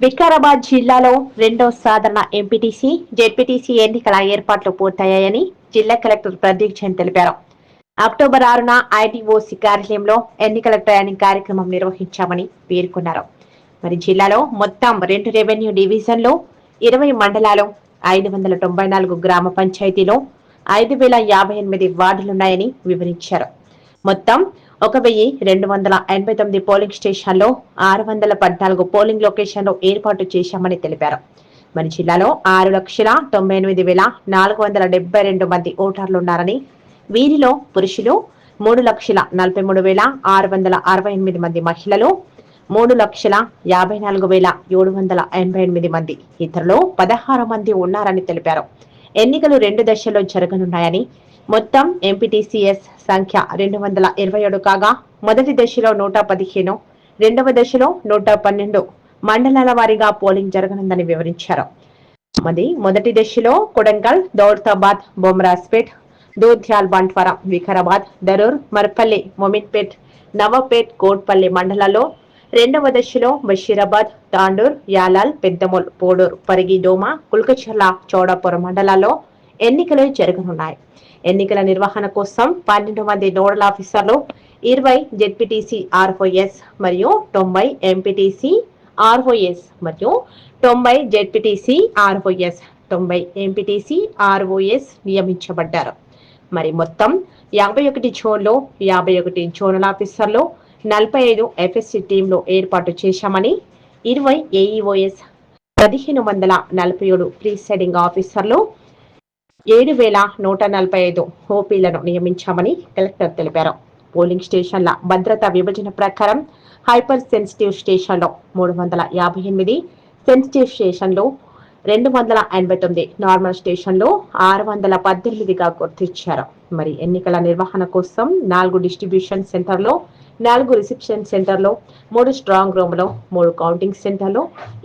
వికారాబాద్ జిల్లాలో రెండో సాధారణ ఎంపీటీసీ జెడ్పీటీసీ ఎన్నికల ఏర్పాట్లు పూర్తయ్యాయని జిల్లా కలెక్టర్ ప్రదీప్ జైన్ తెలిపారు. అక్టోబర్ ఆరున ఐటీఓసీ కార్యాలయంలో ఎన్నికల ట్రైనింగ్ కార్యక్రమం నిర్వహించామని పేర్కొన్నారు. మరి జిల్లాలో మొత్తం రెండు రెవెన్యూ డివిజన్లో ఇరవై మండలాలు ఐదు వందల తొంభై నాలుగు గ్రామ పంచాయతీలో ఐదు వేల యాభై ఎనిమిది వార్డులున్నాయని వివరించారు. మొత్తం ఒక వెయ్యి రెండు వందల ఎనభై తొమ్మిది పోలింగ్ స్టేషన్లో ఆరు వందల పద్నాలుగు పోలింగ్ లొకేషన్లు ఏర్పాటు చేశామని తెలిపారు. మన జిల్లాలో ఆరు లక్షల తొంభై ఎనిమిది వేల నాలుగు వందల డెబ్బై రెండు మంది ఓటర్లు ఉన్నారని వీరిలో పురుషులు మూడు లక్షల నలభై మూడు వేల ఆరు వందల అరవై ఎనిమిది మంది మహిళలు మూడు లక్షల యాభై నాలుగు వేల ఏడు వందల ఎనభై ఎనిమిది మంది ఇతరులు పదహారు మంది ఉన్నారని తెలిపారు. ఎన్నికలు రెండు దశల్లో జరగనున్నాయని మొత్తం ఎంపీటీసీఎస్ సంఖ్య రెండు వందల ఇరవై ఏడు కాగా మొదటి దశలో నూట పదిహేను రెండవ దశలో నూట పన్నెండు మండలాల వారీగా పోలింగ్ జరగనుందని వివరించారు. మరి మొదటి దశలో కొడంగల్ దౌలతాబాద్ బొమ్రాస్పేట్ దూధ్యాల్ బంట్వార వికారాబాద్ దరూర్ మర్పల్లి మొమిన్పేట్ నవపేట్ కోట్పల్లి మండలాల్లో రెండవ దశలో బషీరాబాద్ తాండూర్ యాలాల్ పెద్దమూల్ పోడూర్ పరిగిడోమ కుల్కచర్ల చౌడాపురం మండలాల్లో ఎన్నికలు జరగనున్నాయి. ఎన్నికల నిర్వహణ కోసం పన్నెండు మంది నోడల్ ఆఫీసర్లు ఇరవై జెడ్పీటీసీ ఆర్ఓఎస్ మరియు తొంభై ఎంపీటీసీ ఆర్ఓఎస్ మరియు తొంభై జెడ్పీటీసీ ఆర్ఓఎస్ తొంభై ఎంపీటీసీ ఆర్ఓఎస్ నియమించబడ్డారు. మరి మొత్తం యాభై ఒకటి జోన్లో యాభై ఒకటి జోనల్ ఆఫీసర్లు నలభై ఐదు ఎఫ్ఎస్సి టీంలు ఏర్పాటు చేశామని ఇరవై ఏఈఓఎస్ పదిహేను వందల నలభై ఏడు ప్రీసైడింగ్ ఆఫీసర్లు ఏడు వేల నూట నలభై ఐదు ఓపీలను నియమించామని కలెక్టర్ తెలిపారు. పోలింగ్ స్టేషన్ల భద్రతా విభజన ప్రకారం హైపర్ సెన్సిటివ్ స్టేషన్లో మూడు వందల యాభై ఎనిమిది సెన్సిటివ్ స్టేషన్లు రెండు వందల ఎనభై తొమ్మిది నార్మల్ స్టేషన్లు ఆరు వందల పద్దెనిమిదిగా గుర్తించారు. మరి ఎన్నికల నిర్వహణ కోసం నాలుగు డిస్ట్రిబ్యూషన్ సెంటర్లో నాలుగు రిసెప్షన్ సెంటర్లో మూడు స్ట్రాంగ్ రూమ్లో మూడు కౌంటింగ్ సెంటర్లు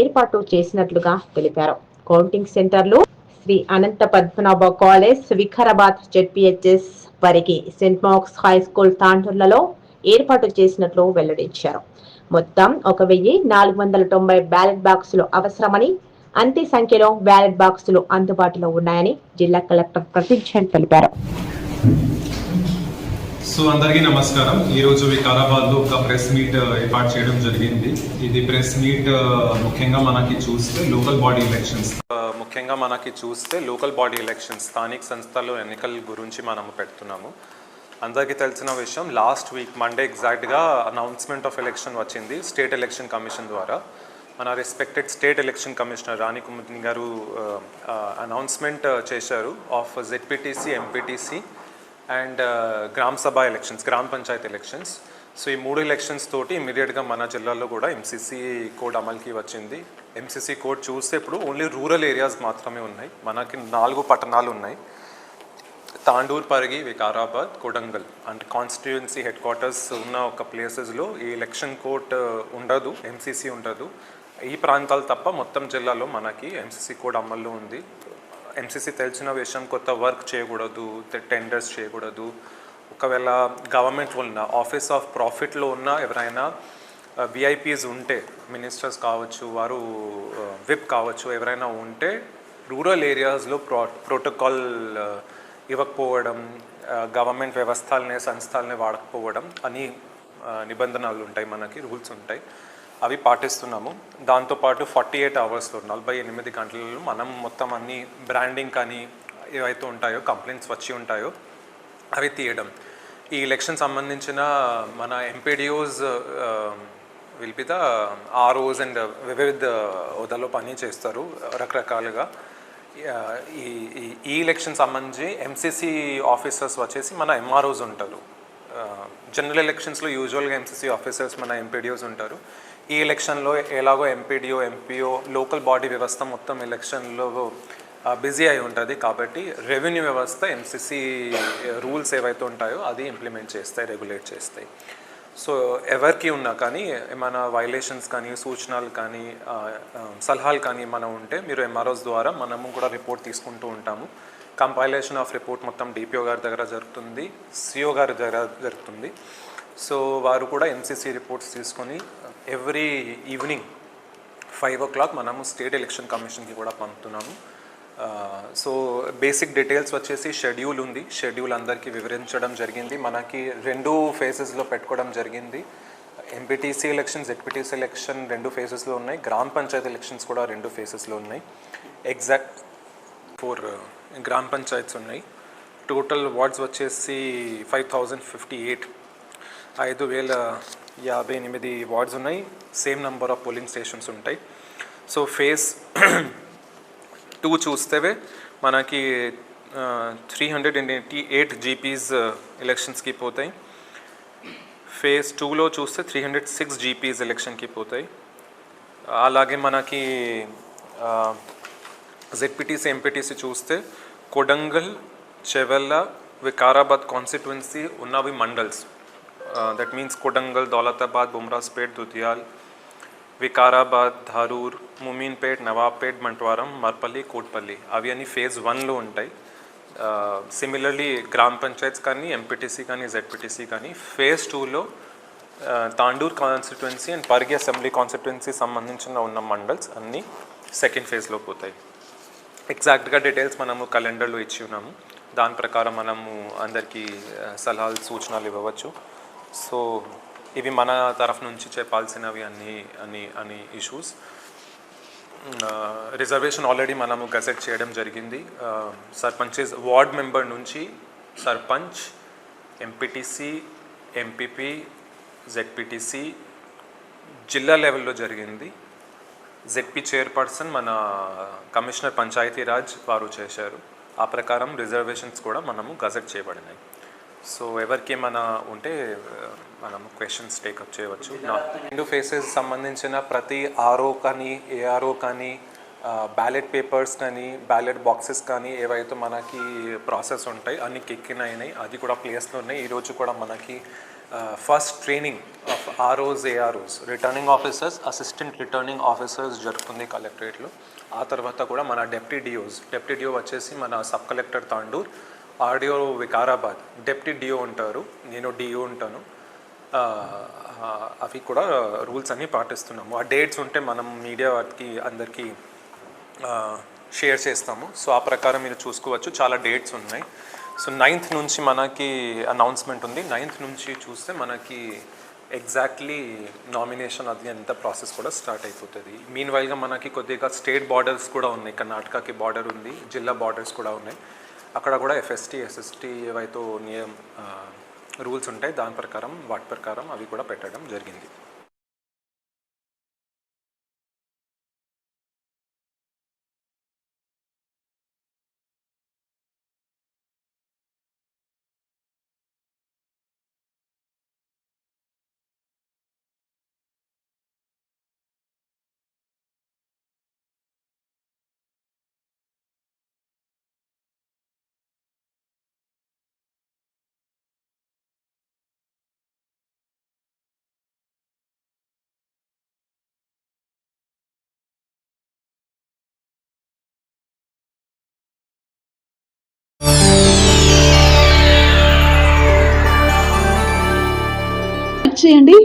ఏర్పాటు చేసినట్లుగా తెలిపారు. కౌంటింగ్ సెంటర్లు శ్రీ అనంత పద్మనాభ కాలేజ్ వికారాబాద్ జెడ్పిహెచ్ఎస్ వరికి సెంట్ మార్క్స్ హై స్కూల్ తాండూర్లలో ఏర్పాటు చేసినట్లు వెల్లడించారు. మొత్తం ఒక వెయ్యి నాలుగు వందల తొంభై బ్యాలెట్ బాక్సులు అవసరమని అంతే సంఖ్యలో బ్యాలెట్ బాక్సులు అందుబాటులో ఉన్నాయని జిల్లా కలెక్టర్ ప్రతీక్ జైన్ తెలిపారు. సో అందరికీ నమస్కారం. ఈరోజు వికారాబాద్లో ఒక ప్రెస్ మీట్ ఆ, ఏర్పాటు చేయడం జరిగింది. ఇది ప్రెస్ మీట్ ఆ, ముఖ్యంగా మనకి చూస్తే లోకల్ బాడీ ఎలక్షన్స్. ముఖ్యంగా మనకి చూస్తే లోకల్ బాడీ ఎలక్షన్స్ స్థానిక సంస్థలు ఎన్నికల గురించి మనము పెడుతున్నాము. అందరికీ తెలిసిన విషయం లాస్ట్ వీక్ మండే ఎగ్జాక్ట్గా అనౌన్స్మెంట్ ఆఫ్ ఎలక్షన్ వచ్చింది స్టేట్ ఎలక్షన్ కమిషన్ ద్వారా. మన respected state election commissioner Rani గారు అనౌన్స్మెంట్ చేశారు ఆఫ్ జెడ్పీటీసీ ఎంపీటీసీ అండ్ గ్రామ సభ ఎలక్షన్స్ గ్రామ పంచాయత్ ఎలక్షన్స్. సో ఈ మూడు ఎలక్షన్స్ తోటి ఇమీడియట్గా మన జిల్లాలో కూడా ఎంసీసీ కోడ్ అమలుకి వచ్చింది. ఎంసీసీ కోడ్ చూస్తే ఇప్పుడు ఓన్లీ రూరల్ ఏరియాస్ మాత్రమే ఉన్నాయి. మనకి నాలుగు పట్టణాలు ఉన్నాయి. తాండూర్ పరిగి వికారాబాద్ కొడంగల్ అంటే కాన్స్టిట్యుయెన్సీ హెడ్ క్వార్టర్స్ ఉన్న ఒక ప్లేసెస్లో ఈ ఎలక్షన్ కోర్ట్ ఉండదు ఎంసీసీ ఉండదు. ఈ ప్రాంతాలు తప్ప మొత్తం జిల్లాలో మనకి ఎంసీసీ కోడ్ అమల్లో ఉంది. ఎంసీసీ తెలిసిన విషయం కొత్త వర్క్ చేయకూడదు టెండర్స్ చేయకూడదు. ఒకవేళ గవర్నమెంట్ ఉన్న ఆఫీస్ ఆఫ్ ప్రాఫిట్లో ఉన్న ఎవరైనా విఐపీస్ ఉంటే మినిస్టర్స్ కావచ్చు వారు విప్ కావచ్చు ఎవరైనా ఉంటే రూరల్ ఏరియాస్లో ప్రో ప్రోటోకాల్ ఇవ్వకపోవడం గవర్నమెంట్ వ్యవస్థలనే సంస్థలనే వాడకపోవడం అని నిబంధనలు ఉంటాయి మనకి రూల్స్ ఉంటాయి. అవి పాటిస్తున్నాము. దాంతోపాటు ఫార్టీ ఎయిట్ అవర్స్లో నలభై ఎనిమిది గంటలలో మనం మొత్తం అన్ని బ్రాండింగ్ కానీ ఏవైతే ఉంటాయో కంప్లైంట్స్ వచ్చి ఉంటాయో అవి తీయడం. ఈ ఎలక్షన్ సంబంధించిన మన MPDOs will be the ROs and వివిధ హోదాలో పని చేస్తారు రకరకాలుగా. ఈ ఈ- ఎలక్షన్ సంబంధించి ఎంసీసీ ఆఫీసర్స్ వచ్చేసి మన ఎంఆర్ఓస్ ఉంటారు. జనరల్ ఎలక్షన్స్లో యూజువల్గా ఎంసీసీ ఆఫీసర్స్ మన ఎంపీడియోస్ ఉంటారు. ఈ ఎలక్షన్లో ఎలాగో ఎంపీడీఓ ఎంపీఓ లోకల్ బాడీ వ్యవస్థ మొత్తం ఎలక్షన్లో బిజీ అయి ఉంటుంది కాబట్టి రెవెన్యూ వ్యవస్థ ఎంసీసీ రూల్స్ ఏవైతే ఉంటాయో అది ఇంప్లిమెంట్ చేస్తాయి రెగ్యులేట్ చేస్తాయి. సో ఎవరికి ఉన్నా కానీ ఏమైనా వైలేషన్స్ కానీ సూచనలు కానీ సలహాలు కానీ ఏమైనా ఉంటే మీరు ఎంఆర్ఓస్ ద్వారా మనము కూడా రిపోర్ట్ తీసుకుంటూ ఉంటాము. కంపైలేషన్ ఆఫ్ రిపోర్ట్ మొత్తం డిపిఓ గారి దగ్గర జరుగుతుంది సిఓ గారి దగ్గర జరుగుతుంది. సో వారు కూడా ఎంసీసీ రిపోర్ట్స్ తీసుకొని every evening five o'clock మనము స్టేట్ ఎలక్షన్ కమిషన్కి కూడా పంపుతున్నాము. సో బేసిక్ డీటెయిల్స్ వచ్చేసి షెడ్యూల్ ఉంది. షెడ్యూల్ అందరికీ వివరించడం జరిగింది. మనకి రెండు ఫేజెస్లో పెట్టుకోవడం జరిగింది. ఎంపీటీసీ ఎలక్షన్స్ జెడ్పీటీసీ ఎలక్షన్ రెండు ఫేజెస్లో ఉన్నాయి. గ్రామ పంచాయతీ ఎలక్షన్స్ కూడా రెండు ఫేజెస్లో ఉన్నాయి. ఎగ్జాక్ట్ ఫోర్ గ్రామ పంచాయత్స్ ఉన్నాయి. టోటల్ వార్డ్స్ వచ్చేసి ఫైవ్ థౌజండ్ ఫిఫ్టీ ఎయిట్ ఐదు వేల యాభై ఎనిమిది వార్డ్స్ ఉన్నాయి. Same number of polling stations ఉంటాయి. సో ఫేస్ టూ చూస్తే మనకి three hundred and eighty eight GPs ఎలక్షన్స్కి పోతాయి. ఫేజ్ టూలో చూస్తే త్రీ హండ్రెడ్ సిక్స్ జీపీస్ ఎలక్షన్కి పోతాయి. అలాగే మనకి జెడ్పీటీసీ ఎంపీటీసీ చూస్తే కొడంగల్ చెవెల్ల వికారాబాద్ కాన్స్టిట్యున్సీ ఉన్నవి మండల్స్. దట్ మీన్స్ కొడంగల్ దౌలతాబాద్ బుమ్రాస్పేట్ దుధియాల్ వికారాబాద్ ధారూర్ ముమీన్పేట్ నవాబ్పేట్ మంట్వారం మర్పల్లి కోట్పల్లి అవి అన్ని ఫేజ్ వన్లో ఉంటాయి. సిమిలర్లీ గ్రామ పంచాయత్స్ కానీ ఎంపీటీసీ కానీ జెడ్పీటీసీ కానీ ఫేజ్ టూలో Tandur constituency and Pargi assembly constituency సంబంధించిన ఉన్న మండల్స్ అన్నీ సెకండ్ ఫేజ్లో పోతాయి. ఎగ్జాక్ట్గా డీటెయిల్స్ మనము క్యాలెండర్లో ఇచ్చి ఉన్నాము. దాని ప్రకారం మనము అందరికీ సలహాలు సూచనలు ఇవ్వవచ్చు. సో ఇవి మన తరఫు నుంచి చెప్పాల్సినవి అన్ని అని అని ఇష్యూస్ రిజర్వేషన్ ఆల్రెడీ మనము గజెట్ చేయడం జరిగింది. సర్పంచెస్ వార్డ్ మెంబర్ నుంచి సర్పంచ్ ఎంపీటీసీ ఎంపీపీ జెడ్పీటీసీ జిల్లా లెవెల్లో జరిగింది. జెడ్పీ చైర్పర్సన్ మన కమిషనర్ పంచాయతీరాజ్ వారు చేశారు. ఆ ప్రకారం రిజర్వేషన్స్ కూడా మనము గజెట్ చేయబడినాయి. సో ఎవరికి ఏమైనా ఉంటే మనం క్వశ్చన్స్ టేకప్ చేయవచ్చు. రెండు ఫేసెస్ సంబంధించిన ప్రతి ఆర్ఓ కానీ ఏఆర్ఓ కానీ బ్యాలెట్ పేపర్స్ కానీ బ్యాలెట్ బాక్సెస్ కానీ ఏవైతే మనకి ప్రాసెస్ ఉంటాయి అన్ని కిక్కిన అయినాయి అది కూడా ప్లేస్లో ఉన్నాయి. ఈరోజు కూడా మనకి first training of ROs AROs returning officers assistant returning officers జరుగుతుంది కలెక్టరేట్లో ఆ తర్వాత కూడా మన డెప్యూటీ డిఓస్ డెప్యూటీ డిఓ వచ్చేసి మన సబ్ కలెక్టర్ తాండూర్ ఆడియో వికారాబాద్ డెప్యూటీ డిఓ ఉంటారు. నేను డిఓ ఉంటాను. అవి కూడా రూల్స్ అన్నీ పాటిస్తున్నాము. ఆ డేట్స్ ఉంటే మనం మీడియా వారికి అందరికీ షేర్ చేస్తాము. సో ఆ ప్రకారం మీరు చూసుకోవచ్చు. చాలా డేట్స్ ఉన్నాయి. సో నైన్త్ నుంచి మనకి అనౌన్స్మెంట్ ఉంది. నైన్త్ నుంచి చూస్తే మనకి ఎగ్జాక్ట్లీ నామినేషన్ అది అంత ప్రాసెస్ కూడా స్టార్ట్ అయిపోతుంది. మీన్ వైల్గా మనకి కొద్దిగా స్టేట్ బార్డర్స్ కూడా ఉన్నాయి. కర్ణాటకకి బార్డర్ ఉంది. జిల్లా బార్డర్స్ కూడా ఉన్నాయి. అక్కడ కూడా ఎఫ్ఎస్టీ ఎస్ఎస్టీ ఏవైతే నియం రూల్స్ ఉంటాయి దాని ప్రకారం వాటి ప్రకారం అవి కూడా పెట్టడం జరిగింది.